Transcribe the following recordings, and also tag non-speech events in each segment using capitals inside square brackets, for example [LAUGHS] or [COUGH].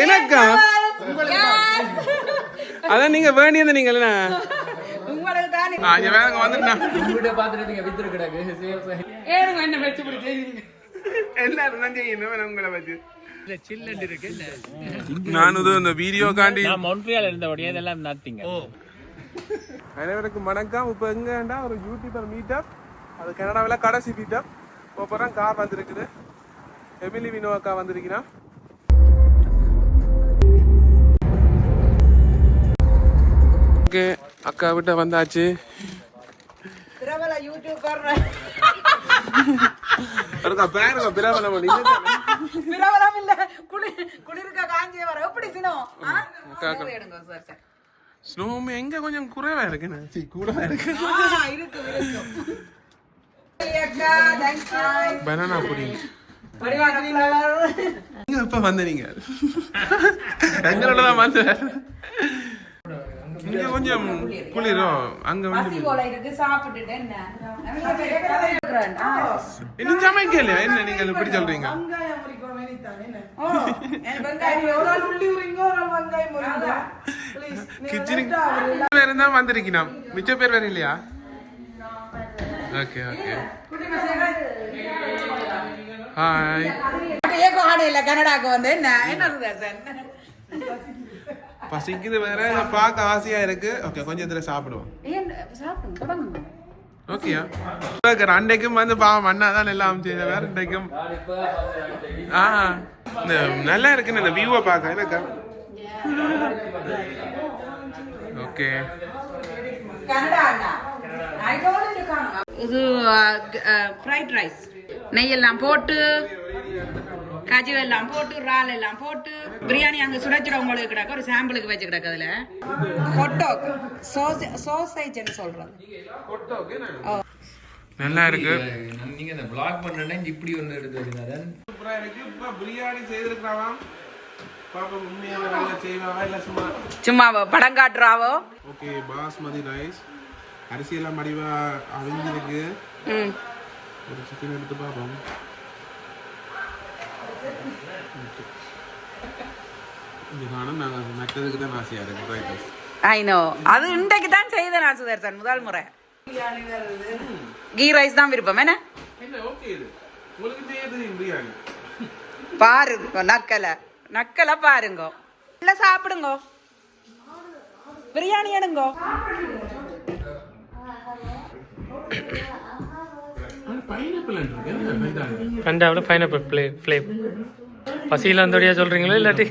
எனக்கா? அதான் நீங்க வேண்டியது நீங்க என்ன உங்களுக்கு தானே ஆ, இங்க வேற வந்துட்டேன் வீட்டை பார்த்துட்டு வித்துரு கிடக்கு. Save save. ஏனுங்க என்ன வச்சு பிடிச்சி எல்லாரும் தான் செய்யணும் உங்களை வச்சு இல்ல இல்ல இந்த வீடியோ காண்டி நான் மொன்ட்ரியால் இருந்தபடியே இதெல்லாம் நத்திங்க அனைவருக்கும் வணக்கம். இப்போ எங்கேண்டா ஒரு யூடியூபர் மீட்டப் அது கனடாவில் கடைசி மீட்டப் அப்புறம் கார் வந்திருக்குது. எமிலி வினோ அக்கா சரி, எடுங்க சார் சார் ஸ்னோம் எங்க கொஞ்சம் குறைவா இருக்குண்ணே சீ கூடவா இருக்கு. இருக்கு இருக்கு. அக்கா. பனானா புடிங்க. நீங்க வந்தீங்க? எங்களோட தான் இங்க கொஞ்சம் குளிரும் அங்க வந்து இருக்கு சாப்பிட்டுட்டு என்ன? சமைக்கலையா? என்ன நீங்க இப்படி சொல்றீங்க? வெங்காயம் தான் [LAUGHS] வந்திருக்கணும். மிச்ச பேர் வேற இல்லையா? Okay okay. ஹாய் ஏக்கோ ஆடு இல்ல கனடாக்கு வந்து என்ன? என்ன பசிக்குது வேற. பார்க்க ஆசையா இருக்கு. ஓகே கொஞ்சம் இதுல சாப்பிடுவோம். ஓகேயா அன்னைக்கும் வந்து பாவம் அண்ணா தான் எல்லாம் செய்த வேற இன்றைக்கும் ஆ இந்த நல்லா இருக்குன்னு இந்த வியூவை பார்க்க. எனக்கா ஓகே. இது ஃப்ரைட் ரைஸ் நெய் எல்லாம் போட்டு கஜு எல்லாம் போட்டு இறால் எல்லாம் போட்டு பிரியாணி அங்க சுடச்சுட உங்களுக்கு கிடக்கு ஒரு சாம்பிளுக்கு வச்சு கிடக்கு அதுல. ஹொட்டோக் சோசேஜ்னு சொல்றது. நல்லா இருக்கு. நீங்க இந்த vlog பண்ணனா இப்படி ஒண்ணு எடுத்து வச்சிருந்தா சூப்பரா இருக்கு. இப்போ பிரியாணி செய்திருக்கிறாவாம் பாப்பா செய்வாவா இல்ல சும்மா? சும்மா படம் காட்டுறாவோ? Okay basmati rice. அரிசி எல்லாம் மடிவா அவிஞ்சிருக்கு. ம். ஒரு சிக்கன் எடுத்து பார்ப்போம் இது நானும் நாங்கள் மற்றதுக்கு தான் ஆசையாக இருக்கு ரைட் [LAUGHS] ஐ நோ அது இன்றைக்கு தான் செய்தேன் நான் சுதர்சன் முதல் முறை. கீ ரைஸ் தான் விருப்பம். என்ன? பாருங்க நக்கலை. நக்கலை பாருங்க. இல்ல சாப்பிடுங்க. பிரியாணி எடுங்கோ. கண்டாவில் பைனாப்பிள் ஃப்ளே ஃப்ளேவர் பசியில் வந்தோடியா சொல்கிறீங்களா இல்லாட்டி?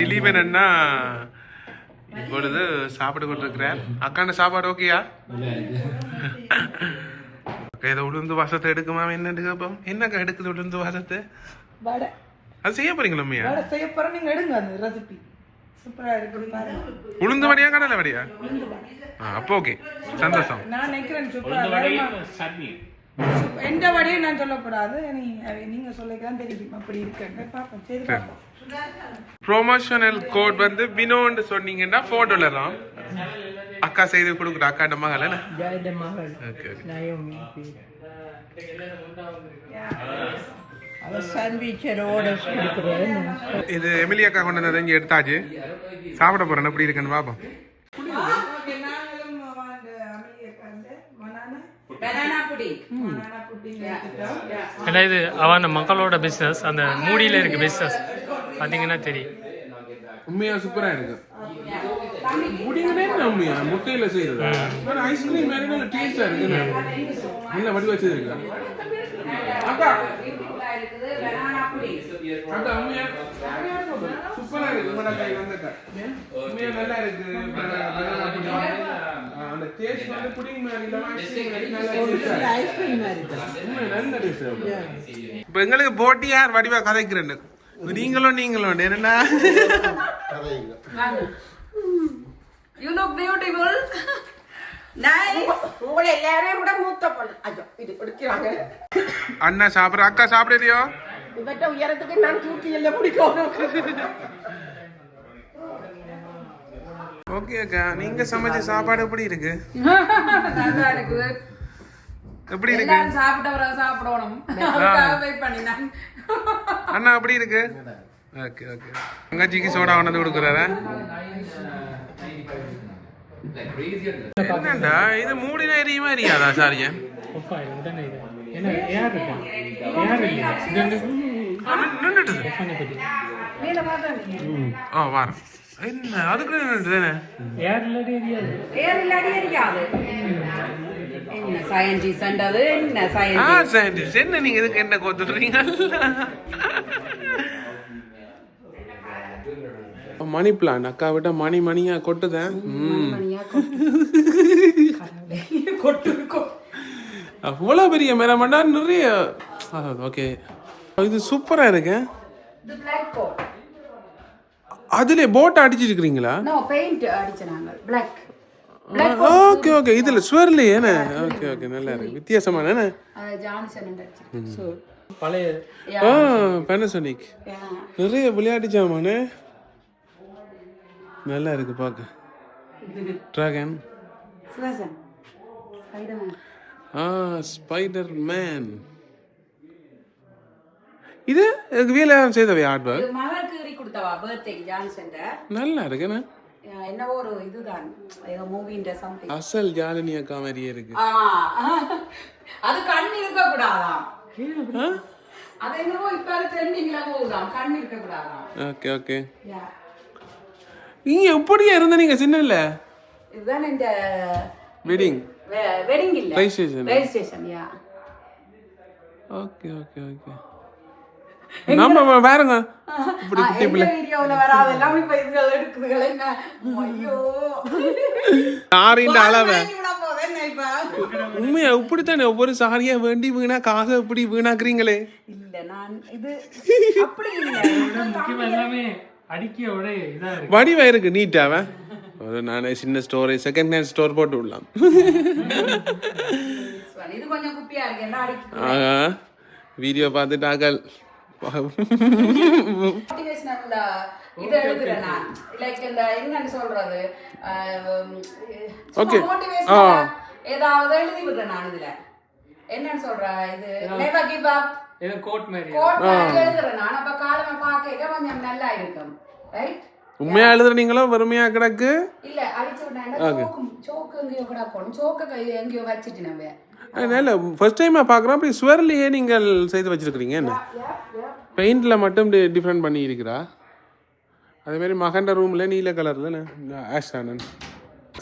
திலீபன் அண்ணா இப்பொழுது சாப்பிட்டு கொண்டிருக்கிறார். அக்காண்ட சாப்பாடு ஓகேயா இதை உளுந்து வாசத்தை எடுக்குமா? என்ன கேப்போம் என்னக்கா எடுக்குது உளுந்து வாசத்தை? அது செய்ய போறீங்களா செய்ய போறேன். நீங்க எடுங்க அந்த ரெசிபி சூப்பரா இருக்கு பாருங்க உளுந்து வடியா கடலை வடியா? ஆ அப்போ ஓகே. சந்தோஷம். நான் நினைக்கிறேன் சூப்பரா சட்னி. எந்த வடையை நான் சொல்லக்கூடாது. நீ அது நீங்க சொல்லிக்கலாம் தெரியும் அப்படி இருக்குன்னு பார்ப்போம். சரி பார்ப்போம். ப்ரொமோஷனல் கோட் வந்து வினோன்னு சொன்னீங்கன்னா போட்டோலாம் அக்கா செய்து கொடுக்குற என்ன? ஜெயத மகள். Okay okay. இது எமிலி அக்கா கொண்டு வந்ததை இங்கே எடுத்தாச்சு. சாப்பிட போறேன் எப்படி இருக்குன்னு புடி ஏன்னா இது அவன் மக்களோட பிஸ்னஸ் அந்த மூடியில் இருக்கு பிஸ்னஸ் பார்த்தீங்கன்னா தெரியும். உண்மையா சூப்பரா இருக்கு. முடிங்கனே உண்மையா? முட்டையில செய்யறது? ஐஸ்கிரீம் மாதிரி நல்ல டேஸ்டா இருக்கு நல்ல வடி வச்சிருக்கு அக்கா அக்கா உண்மையா? சூப்பரா இருக்கு உங்களோட கை வந்தக்கா உண்மையா நல்லா இருக்கு. Banana pudding. ஆ, அந்த டேஸ்ட் வந்து புடிங் மாதிரி இல்லாம ஐஸ்கிரீம் மாதிரி நல்லா taste உண்மையா நல்ல டேஸ்ட் இப்போ எங்களுக்கு போட்டி யார் வடிவா கதைக்கிறேன்னு? நீங்களும் நீங்களும் என்னன்னா யூ லுக் பியூட்டிஃபுல் நைஸ் உங்களை எல்லாரையும் கூட மூத்த பொண்ணு. ஐயோ இது எடுக்கிறாங்க. அண்ணா சாப்பிட்ற அக்கா சாப்பிடுறியோ? இவற்ற உயரத்துக்கு நான் தூக்கி எல்லாம் பிடிக்கணும் ஓகே அக்கா. நீங்க சமைச்ச சாப்பாடு எப்படி இருக்கு? நல்லா இருக்குது. எப்படி இருக்கு? எல்லாரும் சாப்பிட்ட பிறகு சாப்பிடணும் வெயிட் அண்ணா எப்படி இருக்கு? ஓகே ஓகே தங்கச்சிக்கு சோடா கொண்டு கொடுக்குறாரா? என்னண்டா இது மூடின எரியுமா எரியாதா சாரியா ஒப்பா இது உடனே இது. ஏன்னா ஏர் இருக்கு? ஏர் இல்லையா இது வந்து நின்றுட்டு பண்ணி பற்றி மேல பார்த்தா நீங்க ஆ வாரம் என்ன அதுக்கு நின்றுட்டு தானே ஏர் இல்லாட்டி எரியாது ஏர் இல்லாடி எரியாது என்ன நீங்க இதுக்கு என்ன கோத்துடுறீங்க மணி பிளான் அக்கா விட்ட மணி மணியா கொட்டுதேன். அவ்வளோ பெரிய மரமண்டா நிறைய. ஓகே இது சூப்பரா இருக்கு. அதுல போட் அடிச்சிருக்கிறீங்களா? No, paint அடிச்ச நாங்க. black. ஓகே ஓகே இதுல ஸ்வர்லி என்ன? ஓகே ஓகே நல்லா இருக்கு. வித்தியாசமான. So, பழைய ஆ பேனசோனிக். நிறைய விளையாட்டு ஜாமானு. நல்லா இருக்கு பார்க்க ட்ராகன். ஆ ஸ்பைடர் மேன் இது இதுக்கு வீல செய்தவை ஆர்ட் ஒர்க் மகளுக்கு கொடுத்தவா birthday-க்கு ஜான்சன்ட. நல்லா இருக்கு என்ன? Yeah, என்னவோ ஒரு இதுதான் ஏதோ மூவின்ற சம்திங் அசல் ஜாலினி அக்கா மாதிரியே இருக்கு அது கண் இருக்க கூடாதாம் அது என்னவோ இப்ப ட்ரெண்டிங்ல போகுதாம் கண் இருக்க கூடாதாம் ஓகே. ஓகே நீங்க எப்படியா இருந்த நீங்க சின்ன இல்ல இதுதான் இந்த வெட்டிங் வெட்டிங் இல்ல. PlayStation. Registration yeah okay okay okay நம்ம வேறங்க. இப்படி குட்டி பிள்ளை. சாரின்ற அளவை? உண்மையா இப்படித்தானே? ஒவ்வொரு சாரியா வேண்டி வீணா காசை இப்படி வீணாக்குறீங்களே? இல்ல நான் இது அப்படி வடிவா இருக்கு. நீட்டாவ ஒரு நானே சின்ன ஸ்டோர் செகண்ட் ஹேண்ட் ஸ்டோர் போட்டு விடலாம். ஆகா வீடியோ பார்த்துட்டு ஆகல் மோட்டிவேஷனல் இது எழுதுறேன் நான். லைக் இந்த என்னன்னு சொல்றது? Okay. மோட்டிவேஷனல் ஏதாவது எழுதி விடுறேன் நான் இதுல. என்னன்னு சொல்ற இது? never give up. ஏதோ கோட் மாதிரி கோட் மாதிரி எழுதுறேன் நான் அப்ப காலமா பார்க்க கொஞ்சம் நல்லா இருக்கும் ரைட் உண்மையா எழுதுறீங்களோ வெறுமையா கிடக்கு இல்ல அடிச்சு விட்டேன் சோக்கு சோக்கு எங்கேயோ கூட போகணும் சோக்க எங்கேயோ வச்சுட்டு நம்ம அதனால ஃபர்ஸ்ட் டைமா பார்க்குறோம் அப்படி ஸ்வர்லையே நீங்கள் செய்து வச்சிருக்கிறீங்க என்ன பெயிண்ட்ல மட்டும் டிஃப்ரெண்ட் பண்ணி இருக்கிறா அதே மாதிரி மகண்ட ரூம்ல நீல கலர்ல ஆஷ் ஆனன்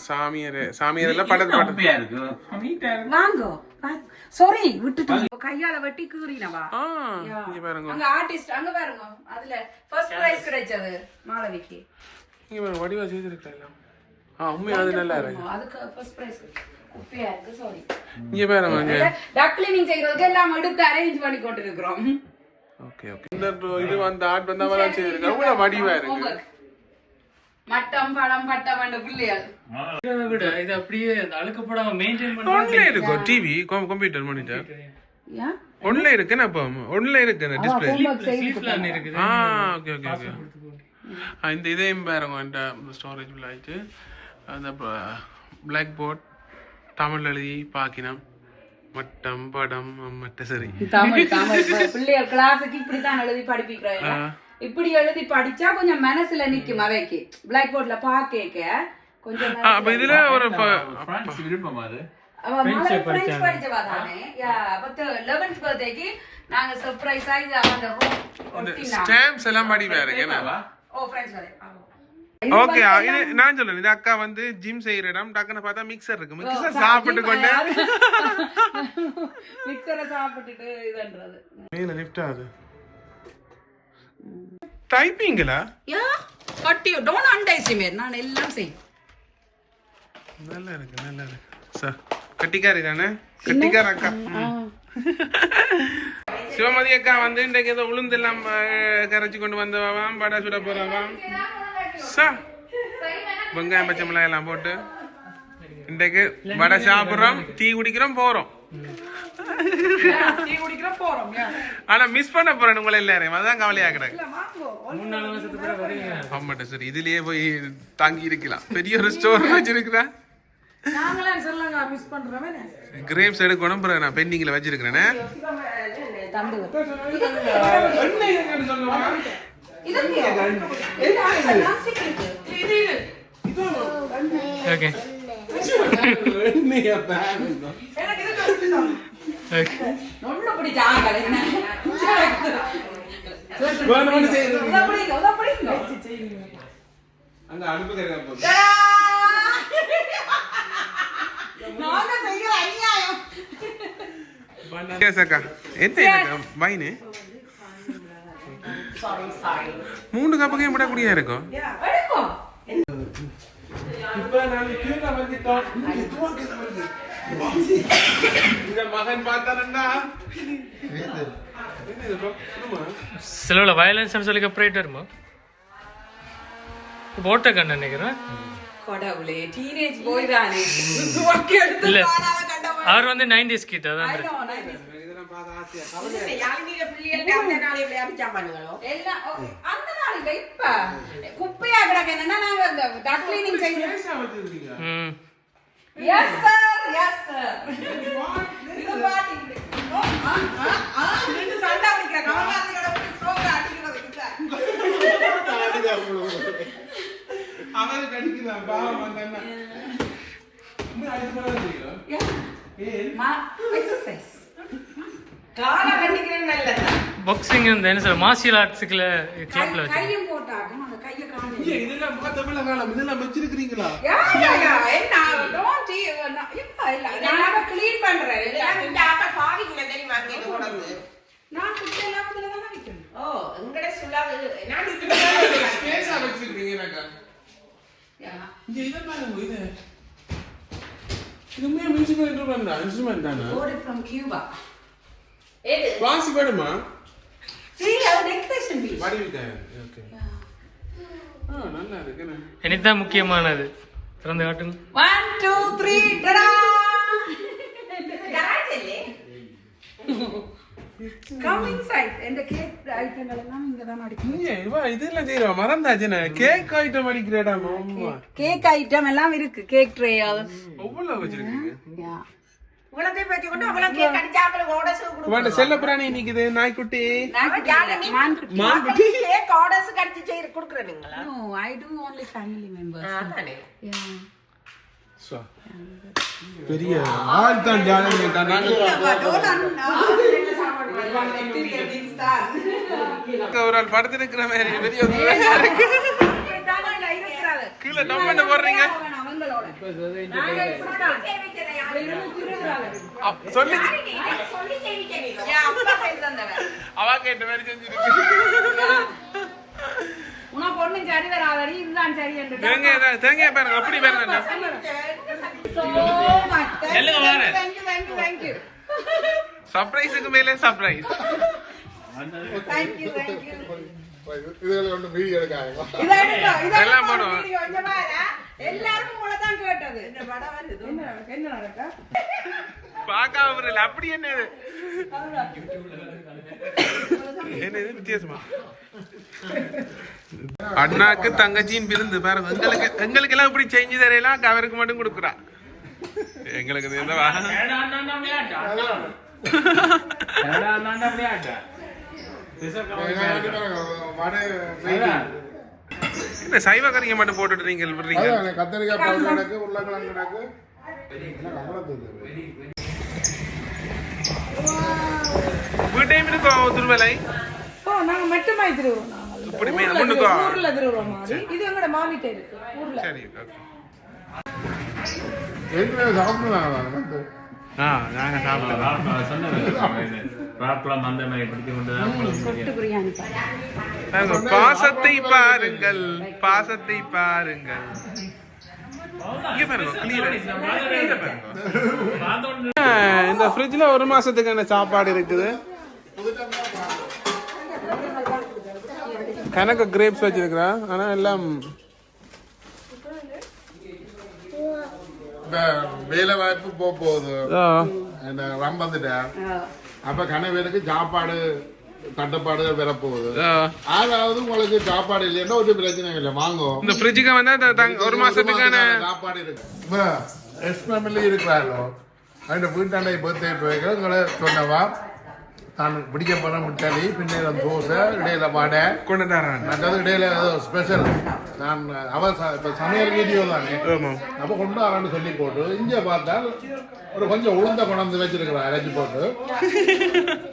சாமியார் சாமியார் எல்லாம் படத்து படம் வாங்கோ சாரி விட்டுட்டு கையால வெட்டி கீறினவா? அங்க ஆர்டிஸ்ட் அங்க பாருங்க. அதுல ஃபர்ஸ்ட் பிரைஸ் கிடைச்சது மாளவிக்கு. இங்க பாருங்க வடிவா செய்திருக்கலாம் ஆ உண்மையா அது நல்லா இருக்கு. அதுக்கு ஃபர்ஸ்ட் பிரைஸ் குப்பியா இருக்கு சாரி இங்க பாருங்க இங்க. டக் கிளீனிங் செய்யறதுக்கு எல்லாம் எடுத்து அரேஞ்ச் பண்ணி கொண்டு இருக்கிறோம் ஓகே ஓகே இந்த இது வந்து ஆட் வந்தா வர செய்திருக்காங்க அவ்வளவு வடிவா இருக்கு. மட்டம் பழம் பட்டம் என்ற பிள்ளைகள் விட இது அப்படியே அந்த அழுக்கப்படாம மெயின்டைன் ஒன்ல இருக்கும் டிவி கம்ப்யூட்டர் மானிட்டர் ஒன்ல இருக்குன்னு அப்போ ஒன்ல இருக்கு. அந்த டிஸ்பிளே பண்ணி இருக்குது. ஆ ஓகே ஓகே ஓகே இந்த இதையும் பாருங்க. இந்த ஸ்டோரேஜ் ஆயிட்டு அந்த பிளாக் போர்ட் தமிழ் எழுதி பாக்கினம் மட்டம் படம் மட்ட சரி தமிழ். தமிழ் பிள்ளைகள் கிளாஸுக்கு இப்படித்தான் எழுதி படிப்பிக்கிறாங்க. இப்படி எழுதி படிச்சா கொஞ்சம் மனசுல நிக்கும் அவைக்கு? பிளாக் போர்ட்ல பாக்க கொஞ்சம் ஆ, அப்ப இதுல ஒரு விருப்பம் அது. அவ மகளை French படிச்சவா தானே? யா பத்து 11th பர்த்டேக்கு நாங்க சர்ப்ரைஸா இது அந்த ரூம் ஒட்டினா ஸ்டாம்ப்ஸ் எல்லாம் ஓ ஃப்ரெண்ட்ஸ் வரே ஓகே இது நான் சொல்றேன். இது அக்கா வந்து ஜிம் செய்யற இடம் டக்குன்னு பார்த்தா மிக்சர் இருக்கு. மிக்சர் சாப்பிட்டு கொண்டு. மிக்சரை சாப்பிட்டுட்டு இதுன்றது. மேல லிஃப்ட் ஆகுது டைப்பிங்களா yeah but you don't underestimate நான் எல்லாம் செய்வேன். நல்லா இருக்கு நல்லா இருக்கு. சார் கட்டிக்காரி தானே? கட்டிக்கார அக்கா. சிவமதி அக்கா வந்து இன்றைக்கு ஏதோ உளுந்தெல்லாம் அஹ், கரைச்சி கொண்டு வந்தவாம் படா சுட போறவாம் சார் வெங்காயம் பச்சை மிளகாய் எல்லாம் போட்டு இன்றைக்கு வடை சாப்பிட்றோம் டீ குடிக்கிறோம் போறோம். டீ குடிக்கிற போறோம் யா. ஆனா மிஸ் பண்ண போறேன் உங்களை எல்லாரையும். அதான் கவலையா கிடக்கு. வாங்கோ மூணு நாலு வருஷத்துக்கு கூட வருவீங்க ஆமாட்ட சரி. இதுலயே போய் தாங்கி இருக்கலாம். பெரிய ஒரு ஸ்டோர் வச்சிருக்கிறா நாங்களாம் சொல்லங்க மிஸ் பண்றோமே கிரேப்ஸ் எடுக்கணும் பிறகு நான் பெண்டிங்கில் வச்சிருக்கிறேனே. ஓகே. அங்க மூணு கப்புக்கே இருக்கும் இது bro? சொல்லுமா? சிலவில் வயலன்ஸ்னு சொல்லி அப்புறம் வருமா ஓட்ட கண்ணு நினைக்கிறேன். கடவுளே டீனேஜ் போய் தானே இல்ல. அவர் வந்து நைன்டிஸ் கிட்ட தான் I இருக்கு know, I know. இதெல்லாம் பார்க்க ஆசையா எல்லாம் ஓ, அந்த நாள் இல்ல இப்ப குப்பையா கிடக்கு என்னன்னா நாங்க இந்த டக் கிளீனிங் செய்யணும் பேச வச்சிருக்கீங்க ம் எஸ் சார் எஸ் சார் இது பாட்டி ஓ, ஆ, ஆ, ஆ, நின்னு சண்டை பிடிக்கிறாங்க. அவங்க அந்த கடவுளுக்கு stroke அடிக்கிறதுக்கு சார். [LAUGHS] அவனுக்கு அடிக்குதான் பாவம் அந்த. பாக்ஸிங் இந்த என்ன சொல்ற மார்ஷியல் ஆர்ட்ஸுக்குள்ள கிளப்ல கை- வச்சு கையும் போட்டாகும் அந்த கையை ஏன் இதெல்லாம் பார்த்தமில்ல காலம் இதெல்லாம் யா, என்ன, நான் இல்ல, இல்ல, நான் பண்றேன். நான் குப்பை எல்லாம் இதுல தானே வைக்கணும். ஸ்பேஸா வச்சிருக்கீங்க எனக்கா. இதை பாருங்க இது. இது உண்மையா மியூசிக்கல் இன்ஸ்ட்ருமெண்ட் தான்? இன்ஸ்ட்ருமெண்ட் தானே. வாசி வேணுமா See, அது decoration piece. வடிவிட்டேன் ஓகே ஆ நல்லா இருக்குண்ணே எனக்குதான் முக்கியமானது. திறந்து காட்டுங்க. One, two, three, ta-da! Garage [LAUGHS] coming side cake ஐட்டங்கள் எல்லாம் இங்க தான் கேக் ஐட்டம் அடிக்கிறடா கேக் ஐட்டம் எல்லாம் இருக்கு கேக் ட்ரே அவ்வளவு பத்தி கொண்டு அவள நாய்க்குட்டி மான்குட்டி கேக் ஆர்டர்ஸ் கடிச்சு செய்து பெரிய ஆள் தான் ஜானகி தான் நான் ஒரு ஆள் படுத்திருக்கிற மாதிரி பெரிய ஒரு கீழே டம்ப் பண்ண போடுறீங்க சொல்லி அவ கேட்ட மாதிரி செஞ்சிருக்கு உனக்கு ஒண்ணும் சரி வராதடி இதுதான் சரி என்று தேங்காய் தேங்காய் பாருங்க அப்படி பாருங்க Thank you, சர்ப்ரைஸுக்கு மேலே சர்ப்ரைஸ். இதுல ஒண்ணு வீடியோ எடுக்காங்க இதை எடுங்க, இதை எல்லாம் எடுங்க, போடுவோம். video இங்க பாரு. எல்லாருக்கும் உங்களை தான் கேட்டது. இந்த படம் வருது என்ன நடக்கா பார்க்காம விடல. அப்படி என்ன இது? என்ன இது? வித்தியாசமா? அண்ணாக்கு தங்கச்சியும் பிரிந்து பாருங்க எங்களுக்கு எங்களுக்கு எல்லாம் இப்படி செஞ்சு தரையெல்லாம் அவருக்கு மட்டும் கொடுக்குறா. எங்களுக்கு [LAUGHS] இந்த சைவ கறிங்க மட்டும் போட்டுட்டு நீங்கள் விடுறீங்க? கத்தரிக்காய் பழம் கிடக்கு உருளைக்கிழங்கு என்ன கமலத்துக்கு வீட்டையும் இருக்கும் திருமலை ஓ நாங்க மட்டுமாய் திருவுறோம் நாங்க. இந்த இப்படி ஊர்ல முன்னுக்கா? திரு- ஊர்ல திருவுறோம் மாதிரி இது எங்கட மாமிட்ட இருக்கு ஊர்ல. சரி okay. ஆ நாங்கள் சாப்பிட்டோம். அந்த மாதிரி கொண்டு பாருங்க, பாசத்தை பாருங்கள் பாசத்தை பாருங்கள். இந்த ஃப்ரிட்ஜ்ல ஒரு மாசத்துக்கான சாப்பாடு இருக்குது. கணக்கு கிரேப்ஸ் வச்சிருக்கிறா. ஆனா எல்லாம் இந்த வேலை வாய்ப்பு போக போகுது இந்த ரம் வந்துட்டேன் அப்ப கணவருக்கு சாப்பாடு தட்டுப்பாடு வரப்போகுது. அதாவது உங்களுக்கு சாப்பாடு இல்லைன்னா ஒரு பிரச்சனை இல்லை. வாங்கும் இந்த ஃப்ரிட்ஜுக்கு வந்து ஒரு மாசத்துக்கான சாப்பாடு இருக்கு. எஸ் ஃபேமிலி இருக்கிறாரோ அந்த வீட்டாண்டை பர்த்டே போய்க்க எங்களை சொன்னவா? நான் பிடிக்க போன முட்டாளி பின்ன தோசை இடையில வடை. கொண்டு தரேன் மற்றது இடையில ஏதோ ஸ்பெஷல் நான் அவ இப்ப சமையல் வீடியோ தானே. அப்ப கொண்டு வரேன்னு சொல்லி போட்டு இங்க பார்த்தால் ஒரு கொஞ்சம் உளுந்த கொண்டாந்து வச்சிருக்கிறேன் அரைச்சி போட்டு.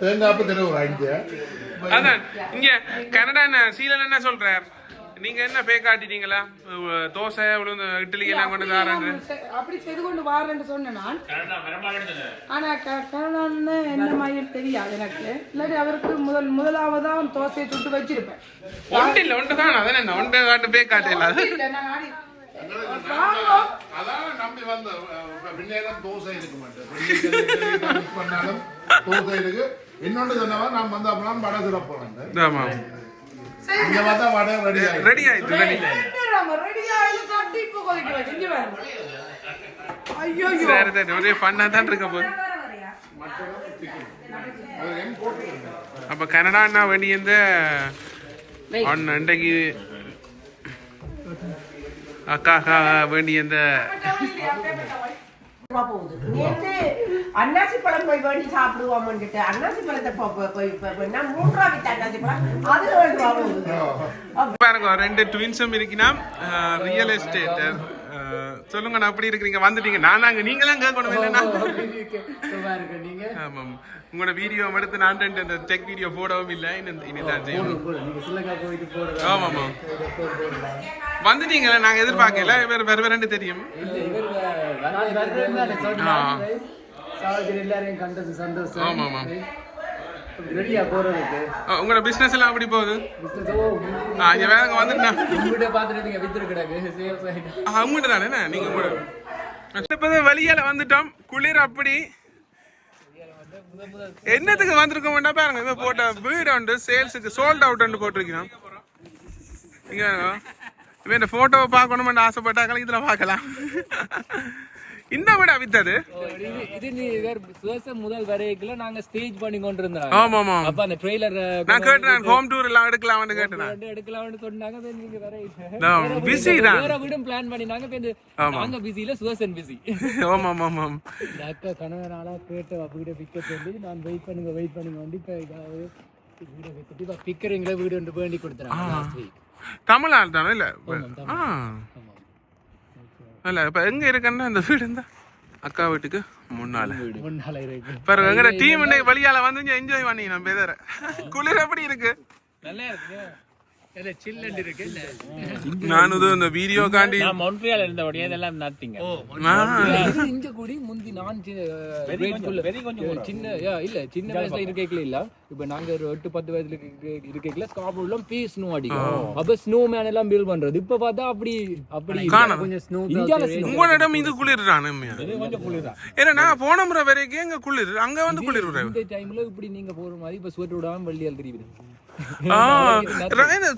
தேங்காய் தின ஒரு அஞ்சு. அதான் இங்க கனடா என்ன சீலன் என்ன சொல்றார்? நீங்க என்ன பே காட்டிட்டீங்களா தோசை உளுந்து இட்லி எல்லாம் கொண்டு தரேன் அப்படி செய்து கொண்டு வாரேன்னு சொன்னேன் நான். ஆனா க- கனடான்னு என்ன மாதிரி தெரியாது எனக்கு. இல்லாட்டி அவருக்கு முதல் முதலாவதா தோசையை சுட்டு வச்சிருப்பேன். ஒன்று இல்லை ஒன்று தான். அதான் என்ன ஒன்று காட்டு பே காட்டல அது இல்ல, நான் ஆடி- வாங்குவோம். அதான் நம்பி வந்த பின்னேரம் தோசை இருக்க மாட்டேன் பண்ணாலும் தோசை இருக்கு. இன்னொன்று சொன்னவா நான் வந்த அப்புறம் வடை சிறப்பு இங்க பார்த்தா வடை ரெடி ஆயிடுச்சு. ரெடி ஆயிடுச்சு. ரெடி கட்டி இப்ப. இங்க. ஐயோ. சரி சரி ஒரே ஃபன்னாக தான் இருக்க போகுது. அப்ப கனடான்னா வேண்டியந்த அண்ணன் இன்றைக்கு அக்கா வேண்டியந்த போகுது. நேற்று அன்னாசி பழம் போய் வேண்டி சாப்பிடுவோம்னுட்டு அன்னாசி பழத்தை போய் போய் நான் மூன்றா அன்னாசி பழம்? அது வேண்டுவா போகுது. பாருங்க ரெண்டு ட்வின்ஸும் இருக்கினா ரியல் எஸ்டேட் சொல்லுங்க அப்படி இருக்கிறீங்க? வந்துட்டீங்க. நான் அங்க நீங்களாம் கேட்கணும் இல்லைன்னா ஆமாம். உங்களோட வீடியோ எடுத்து நான் ரெண்டு அந்த டெக் வீடியோ போடவும் இல்லை. இனிதான் செய்யணும். ஆமாம் வந்துட்டீங்களா? நாங்க எதிர்பார்க்கல. வேற வேற ரெண்டு தெரியும். ஆ. எல்லாரையும் கண்டது சந்தோஷம். ஆமா ஆமாம். ரெடியா போறதுக்கு. உங்களோட பிசினஸ் எல்லாம் அப்படி போகுது? இங்க வேற வந்துட்டேன் உங்ககிட்ட பாத்துட்டு வித்துரு கிடக்கு. சேல்ஸ் ஆயிட்டு அவங்ககிட்ட தானே? நீங்க கூட இப்பதான் வெளியால வந்துட்டோம். குளிர் அப்படி. என்னத்துக்கு வந்திருக்கோம் வேண்டாம் பாருங்க. இவன் போட்ட வீடு உண்டு சேல்ஸுக்கு சோல்ட் அவுட் போட்டிருக்கிறோம் இங்க இவன் இந்த போட்டோவை பார்க்கணும்னு ஆசைப்பட்டாக்கள் இதுல பார்க்கலாம். இந்த வீடா வித்தது? இது நீ முதல் வரைக்குள்ள நாங்க ஸ்டேஜ் பண்ணி கொண்டு இருந்தோம் ஆமா ஆமா அப்ப அந்த ட்ரெய்லர் நான் கேட்டேன் ஹோம் டூர் எல்லாம் எடுக்கலாம்னு கேட்டேன். எடுக்கலாம்னு சொன்னாங்க நீங்க நான் busy தான். வேற வீடும் பிளான் பண்ணினாங்க ஆமா. நாங்க பிஸில சுவாசன் பிஸி ஆமா ஆமா ஆமாம் இந்த அக்கா கணவன் ஆளா கேட்டு வீட விற்க சொல்லி நான் வெயிட் பண்ணுங்க வெயிட் பண்ணுங்க வந்து இப்ப வீட வித்துட்டு பிக்கரிங்ல வீடு வேண்டி கொடுத்துறாங்க லாஸ்ட் வீக் தமிழ் ஆள் தானே இல்ல? ஆ. இல்ல இப்ப எங்க இருக்கன்னா இந்த வீடு இருந்தா? அக்கா வீட்டுக்கு முன்னால. முன்னால இருக்கு. பாருங்க எங்கட டீம் இன்னைக்கு வெளியால வந்து என்ஜாய் பண்ணி நம்ம குளிர் எப்படி இருக்கு? நல்லா இருக்கு. நான் இது இந்த வீடியோ காண்டி மொன்ட்ரியால் இருந்தபடியே இதெல்லாம் நத்திங்க ஆ, இங்க கூடி முந்தி நான் ல- சின்ன இல்ல சின்ன வயசுல இருக்கேக்கல இல்ல. இப்ப நாங்க ஒரு எட்டு பத்து வயசுல இருக்க- இருக்கேக்கல ஸ்காபுள்ள பீ ஸ்னோ அடிக்கும். அப்ப ஸ்னோ மேன் எல்லாம் பண்றது. இப்ப பார்த்தா அப்படி அப்படி. கொஞ்சம் ஸ்னோ. உங்களிடம் இது குளிர் தான் ஏன்னா நான் போன முறை வரைக்கும் எங்க குளிர். அங்க வந்து குளிர் இந்த டைம்ல இப்படி நீங்க போற மாதிரி இப்ப ஸ்வெட்டர் விடாம வெள்ளியால் தெரியுது.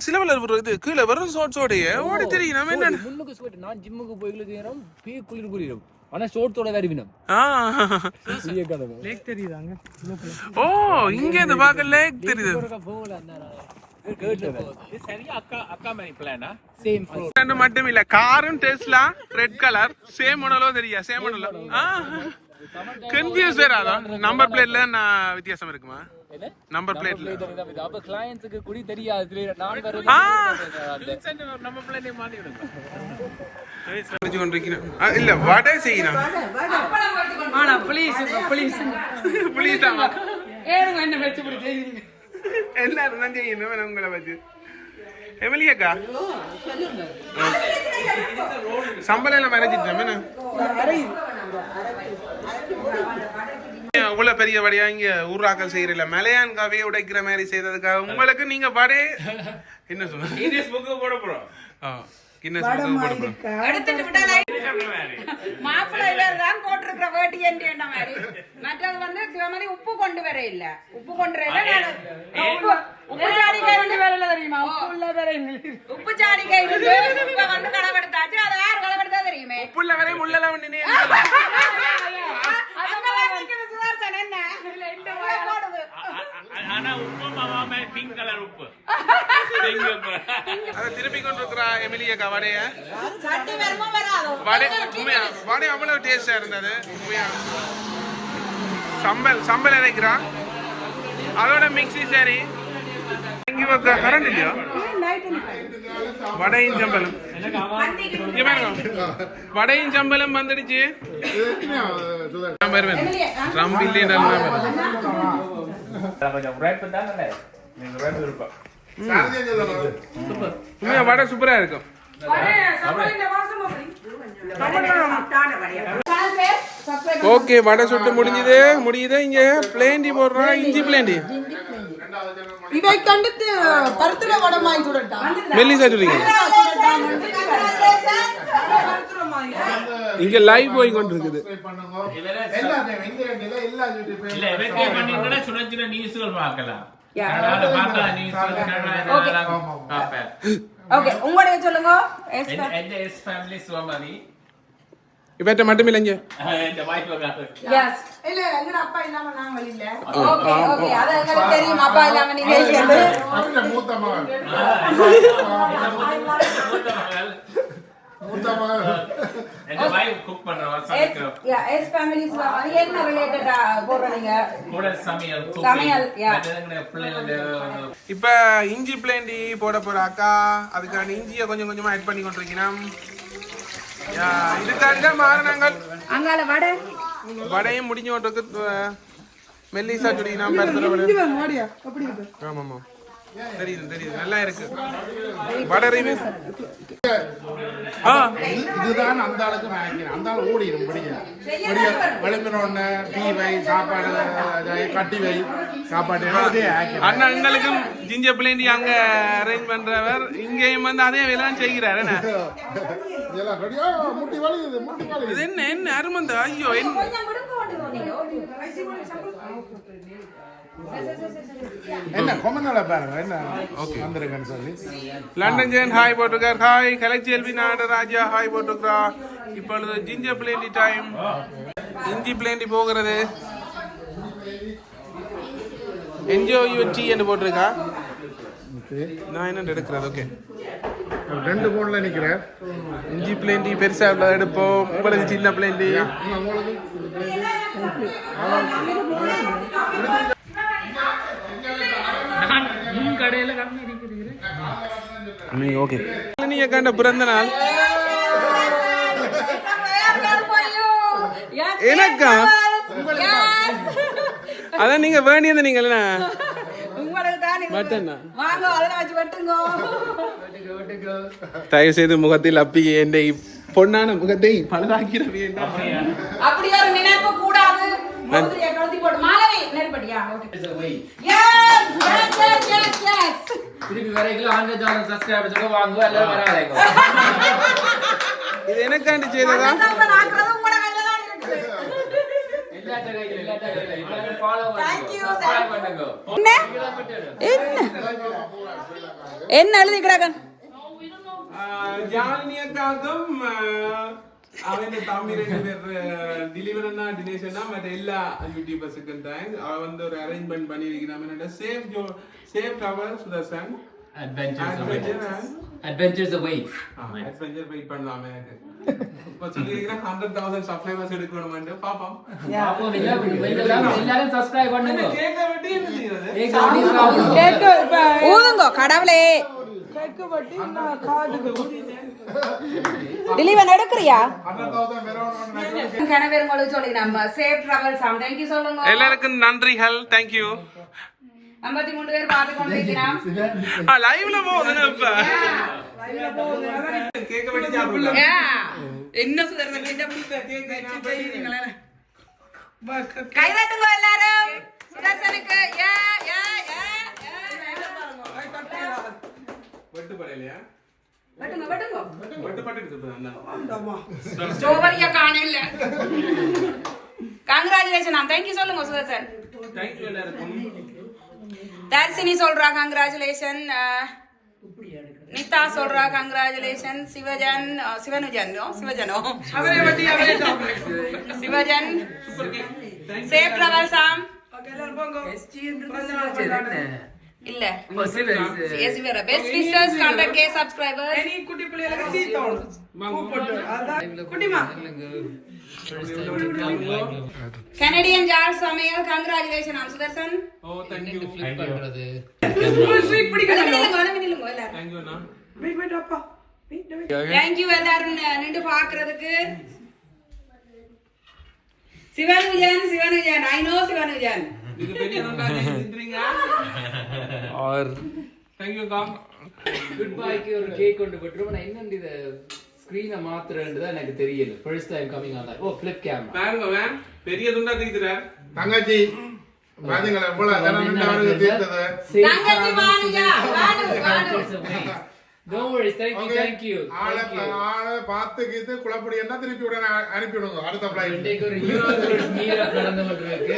சிலவல இது கீழே வெறும் ஷார்ட்ஸோடைய ஓடி தெரியும் நம்ம என்ன முன்னுக்கு ஸ்வெட்டர் நான் ஜிம்முக்கு போய்களை செய்யறோம் பீ குளிர் குளிரும். ஆனா ஷோர்ட்ஸோட வருவினம் ஆ. பெரிய கதை ஓ இங்க இந்த பார்க்க லேக் தெரியுது. போகல அந்த சரியா அக்கா அக்கா மாதிரி பிளானா சேம் ரெண்டு மட்டும் இல்ல காரும் டெஸ்லா ரெட் கலர் சேம் மாடலோ தெரியா சேம் மாடலோ கன்ஃபியூஸ் வேற அதான். நம்பர் பிளேட்ல நான் வித்தியாசம் இருக்குமா? நம்பர் பிளேட்ல அப்ப கிளையன்ட்ஸுக்கு குடி தெரியாது. நான் நம்ம பிள்ளைங்க மாத்தி விடுங்க. இல்ல வடை செய்யணும் ஆனா, please, please. ப்ளீஸ் தான் ஏறுங்க, என்ன வச்சு இப்படி செய்றீங்க? எல்லாரும் தான் செய்யணும் உங்களை வச்சு எமிலியக்கா சம்பளம் எல்லாம் மறைச்சிட்டேன் என்ன இவ்வளவு பெரிய வடையா இங்க ஊராக்கள் செய்யறல மலையான் காவையை உடைக்கிற மாதிரி செய்ததுக்காக உங்களுக்கு நீங்க வடை என்ன சொல்லுங்க போட போறோம். மற்றது வந்து சிவமணி உப்பு கொண்டு வர இல்ல. உப்பு கொண்டு வர உப்பு சாடிக்கை வந்து வேலை தெரியுமா? உள்ள எங்களுக்கு உப்பு சாடிக்கை உப்பை வந்து களவெடுத்தாச்சு. அதை யார் களவெடுத்தா தெரியுமே. புள்ள வரை முள்ளல வண்டி அங்க வேற நிக்கிற சுதர்சன் என்ன பிங்க் கலர் உப்பு. [LAUGHS] அதை திருப்பி கொண்டு இருக்கிறா எமிலியக்கா வடைய? வடை உண்மையா வடை அவ்வளவு டேஸ்டா இருந்தது உண்மையா? சம்பல் சம்பல் இறைக்கிறான் அதோட மிக்ஸி சரி. கரண்ட் இல்லையா? வடையும் சம்பலும். வடையும் வந்துடுச்சு. நான் வருவேன். ட்ரம்ப் இல்லையே நான் வருவேன். கொஞ்சம் நீங்க இருப்பா உண்மையா வடை சூப்பரா இருக்கும். ஓகே வடை சுட்டு முடிஞ்சது. முடியுது இங்க பிளேண்டி போடுறோம் இஞ்சி பிளேண்டி. இவை கண்டுத்து பருத்துற வடமாய் சுடட்டா? மெல்லிசா சொல்றீங்க இங்க லைவ் போய் கொண்டிருக்குது ஓகே உங்களுடைய சொல்லுங்க எஸ் ஃபேமிலி சுவமதி இவற்றை மட்டும் இல்லைங்க இந்த வாய்ப்பு எஸ் இல்ல எங்க அப்பா இல்லாம நாங்க இல்ல ஓகே ஓகே அது எங்களுக்கு தெரியும் அப்பா இல்லாம நீங்க இருக்கிறது மூத்த மகன் இப்ப இஞ்சி பிளேண்டி போட போற அக்கா. அதுக்கான இஞ்சியை கொஞ்சம் கொஞ்சமா ஆட் பண்ணி கொண்டிருக்கிறோம் யா, இதுக்காக மாறினாங்கள் அங்கால வடை. வடையும் முடிஞ்சு கொண்டிருக்கு. மெல்லிசா சுடி நான் பருத்துல தெரியுது தெரியுது. நல்லா இருக்கு. வடை ரிவ்யூ ஆ. இது- இதுதான் அந்த ஆளுக்கு நினைக்கிறேன். அந்த ஆள் ஓடிடும் படிக்க படிக்க விளம்பினோடனே டீ வை சாப்பாடு அதை கட்டி வை. சாப்பாடு அண்ணா எங்களுக்கும் ஜிஞ்சர் பிளேண்டி அங்க அரேஞ்ச் பண்றவர். இங்கேயும் வந்து அதே வேலை செய்கிறார். என்ன? இதெல்லாம் ரெடியா? முட்டி வலிக்குது முட்டி இது என்ன என்ன அருமந்த? ஐயோ என்ன? என்ன கொமனால பாருங்க என்ன? வந்திருக்கேன்னு சொல்லி. லண்டன் ஜெயன் ஹாய் போட்டிருக்கார் ஹாய் கலைச்செல்வி நாடராஜா ஹாய் போட்டிருக்கா இப்பொழுது ஜிஞ்சர் பிளேண்டி டைம் இஞ்சி பிளேண்டி போகிறது. என்ஜாய் யூ டீ என்று போட்டிருக்கா? நான் என்ன எடுக்கிறது? ஓகே ரெண்டு போன்ல நிக்கிறேன். இஞ்சி பிளேண்டி பெருசா எடுப்போம். உங்களுக்கு சின்ன பிளேண்டி நீ ஓகே நீங்க கண்ட பிறந்த நாள் எனக்கா அதான் நீங்க வேண்டியது நீங்க என்ன தயவு செய்து முகத்தில் அப்பி என் பொன்னான முகத்தை பழுதாக்கிற வேண்டாம் அப்படி ஒரு நினைப்பு கூடாது மோதிரியை கழட்டி போட்டு மாலவி நெருப்படியா yes yes yes yes yes திருப்பி வரைக்கும் ஹண்ட்ரட் தௌசண்ட் சப்ஸ்கிரைபர்ஸுக்கு வாங்குவோம் எல்லாரும் வராங்க இது எனக்காண்டி செய்ததா ஆக்குறது உங்களோட கையில தான் இருக்குது எல்லாத்த கையில எல்லாத்த கையில எல்லாரும் ஃபாலோ Thank you, பண்ணுங்க பண்ணுங்க என்ன என்ன என்ன எழுதி கிடக்கன் ஜாலினியக்காகவும் அவன் தம்பி ரெண்டு பேர் மற்ற எல்லா யூடியூபர்ஸுக்கும் தேங்க்ஸ் அவன் வந்து ஒரு அரேஞ்ச்மெண்ட் பண்ணியிருக்கிறான் என்னோட safe Joe safe travel Sudarshan adventures wait adventure wait பண்ணலாம் எனக்கு இப்போ சொல்லியிருக்கிறேன் ஹண்ட்ரட் தௌசண்ட் சப்ஸ்கிரைபர்ஸ் எடுக்கணும்னு பாப்போம் எல்லாரும் எல்லாரும் சப்ஸ்கிரைப் பண்ணுங்க கேட்க கடவுளே காதுக்கு [LAUGHS] டிலிவன் எடுக்கிறியா? ஹண்ட்ரட் தௌசண்ட் வெறும் கணவர் உங்களுக்கு சொல்லி நம்ம சேஃப் டிராவல் சாம் தேங்க்யூ சொல்லுங்க எல்லாருக்கும் நன்றிகள். தேங்க்யூ ஐம்பத்தி மூணு பேர் பார்த்து கொண்டிருக்கிறோம் லைவ்ல போகுது இப்ப கேட்க வெட்டி சாப்பிடலாம் என்ன சுதர்சன் கை தட்டுங்க எல்லாரும். சுதர்சனுக்கு. ஏ ஏ ஏ வெட்டுப்படையிலையா? வெட்டுங்க வெட்டுங்க வெட்டுப்பட்டு இருக்கு ஸ்ட்ராபெரியா காணல கங்க்ராச்சுலேஷன் தேங்க்யூ சொல்லுங்க சுதர்சன் தேங்க்யூ எல்லாருக்கும் தர்சினி சொல்றா கங்க்ராச்சுலேஷன் நிதா சொல்றா கங்க்ராச்சுலேஷன் சிவஜன் அஹ், சிவனுஜன் ஓ, சிவஜனோ அவரே வட்டி அவரே சிவஜன் சேஃப் டிராவல் சாம் இல்ல. serious? எஸ் வேற பெஸ்ட் விஷஸ் 100k சப்ஸ்கிரைபர்ஸ் இனி குட்டி பிள்ளைகளுக்கு சீத்தோம் பூ போட்டு அதான். குட்டிமா கனடியன் ஜார் சமையல் கங்க்ராச்சுலேஷன் ஆன் சுதர்சன் ஓ பண்றது. ஸ்வீட் எல்லாரும். அண்ணா. வெயிட் வெயிட் அப்பா. எல்லாரும் நின்று பாக்குறதுக்கு சிவன் விஜயன் சிவன் விஜயன் ஐ நோ சிவன் விஜயன் இது பெரிய இருந்தீங்க ஆர். தேங்க்யூ கா குட் பைக்கு ஒரு கேக் கொண்டு போட்டுரும் நான் என்னண்டு இத ஸ்கிரீனை மாத்துறேன்றது எனக்கு தெரியல. First time coming on O flip camera பாருங்க வேன் பெரிய துண்டா தூக்கிட்டுறார் தங்கச்சி பாத்தீங்களா? எவ்வளவு தீர்த்தது தங்கச்சி Okay. தேங்க் யூ ஆளை ஆளை பார்த்து கீத்து குழப்படி என்ன திருப்பி உடனே அனுப்பி விடுங்க அடுத்த ஃபிளைட் இன்னைக்கு ஒரு யூனிவர்ஸ் மீரப் நடந்து கொண்டிருக்கு.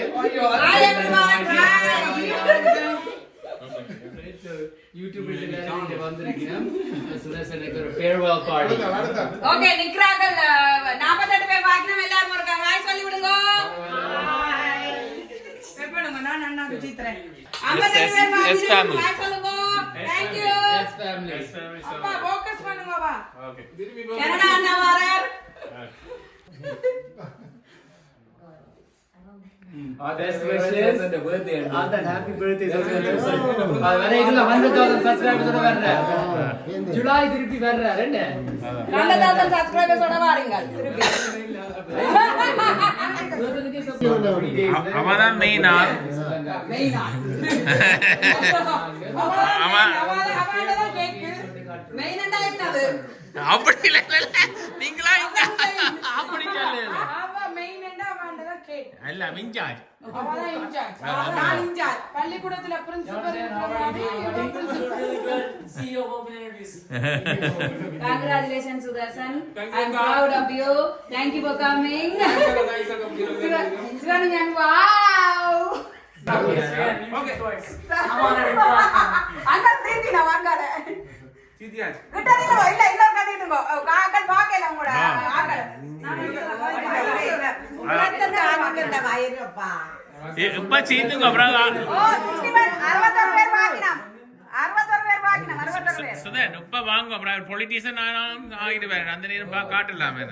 யூடியூப்ல எல்லாரும் இங்க வந்திருக்கீங்க. சுதர்சனுக்கு ஒரு ஃபேர்வெல் பார்ட்டி அடுத்த ஓகே நிக்கிறார்கள் நாற்பத்தெட்டு பேர் பாக்கணும் எல்லாரும் இருக்காங்க. ஹாய் சொல்லி விடுங்க நான் பேர் ஹாய் சொல்லுங்க. தேங்க்யூ எஸ் ஃபேமிலி அப்பா ஃபோக்கஸ் பண்ணுங்க வா ஓகே திருப்பி போ கனடா அண்ணா வரார் பெஸ்ட் விஷஸ் அந்த பர்த்டே அதான் ஹேப்பி பர்த்டே அது வர இதுல 100000 சப்ஸ்கிரைபர்ஸ் வர்ற ஜூலை திருப்பி வர்ற என்ன நல்ல தௌசண்ட் சப்ஸ்கிரைபர்ஸோட வாரீங்க திருப்பி அவதான் மெயின் ஆள் மெயினா அவன் அவன் கேக்கு மெயினா என்னது அப்படி இல்ல இல்ல, இல்ல. நீங்களா இங்க அப்படி சொல்லல அவ மெயின் என்ன அவன் தான் கேக் இல்ல மிஞ்சார் அவதான் இன்சார்ஜ் நான் இன்சார்ஜ். பள்ளிக்கூடத்துல principal Congratulations, Sudarshan. I'm proud of you. Thank you for coming. Sivanjan, wow! அங்க தீதி நான் வாங்காத சீதியாச்சு கிட்டதில இல்ல இல்ல கட்டிடுங்க காக்கல் பாக்கல உங்களோட ஆக்கல் இப்ப சீத்துங்க அப்புறம் ஓ 61 61 பேர் வாங்கினோம். 61 பேர் வாங்கினோம் 61 பேர். சுதன் இப்ப வாங்க அப்புறம் பொலிட்டீஷியன் ஆகிட்டு வேற. அந்த நேரம் காட்டலாமே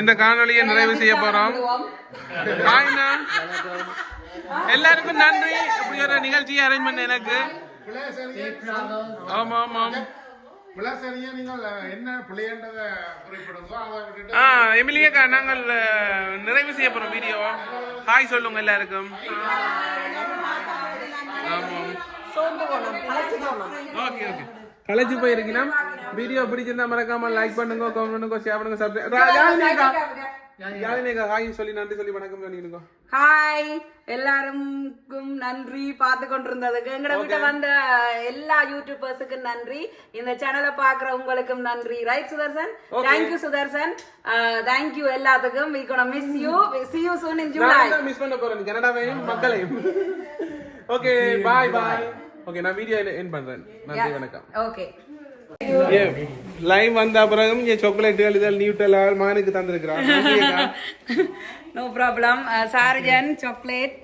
இந்த காணொளியை நிறைவு செய்ய போறோம். எல்லாருக்கும் நன்றி. இப்படி ஒரு நிகழ்ச்சியை அரேஞ்ச் பண்ண எனக்கு. ஆமா ஆமாம் என்ன எமிலியக்கா நாங்கள் நிறைவு செய்ய போறோம் வீடியோ ஹாய் சொல்லுங்க எல்லாருக்கும். ஓகே ஓகே கலைச்சு போயிருக்கீங்கன்னா வீடியோ பிடிச்சிருந்தா மறக்காம லைக் பண்ணுங்க கமெண்ட் பண்ணுங்க ஷேர் பண்ணுங்க சப்ஸ்கிரைப் ஹாய் சொல்லி நன்றி சொல்லி வணக்கம் சொல்லிடுங்க ஹாய். எல்லாருக்கும் நன்றி பார்த்து கொண்டிருந்ததுக்கு. எங்கட வீட்டை வந்த எல்லா யூடியூபர்ஸுக்கும் நன்றி. இந்த சேனலை பாக்குற உங்களுக்கும் நன்றி. Right Sudarshan? Thank you Sudarshan. Thank you எல்லாத்துக்கும். We gonna miss you see you soon in july. நான் மிஸ் பண்ண போறேன். கனடாவையும் மக்களையும். ஓகே பாய் பாய் ஓகே நான் வீடியோ என் பண்றேன். நன்றி வணக்கம். ஓகே லைவ் வந்த அப்புறம் இங்க சாக்லேட்டுகள் இதெல்லாம் நியூட்டல் மானுக்கு தந்திருக்கிறான். No problem sergeant chocolate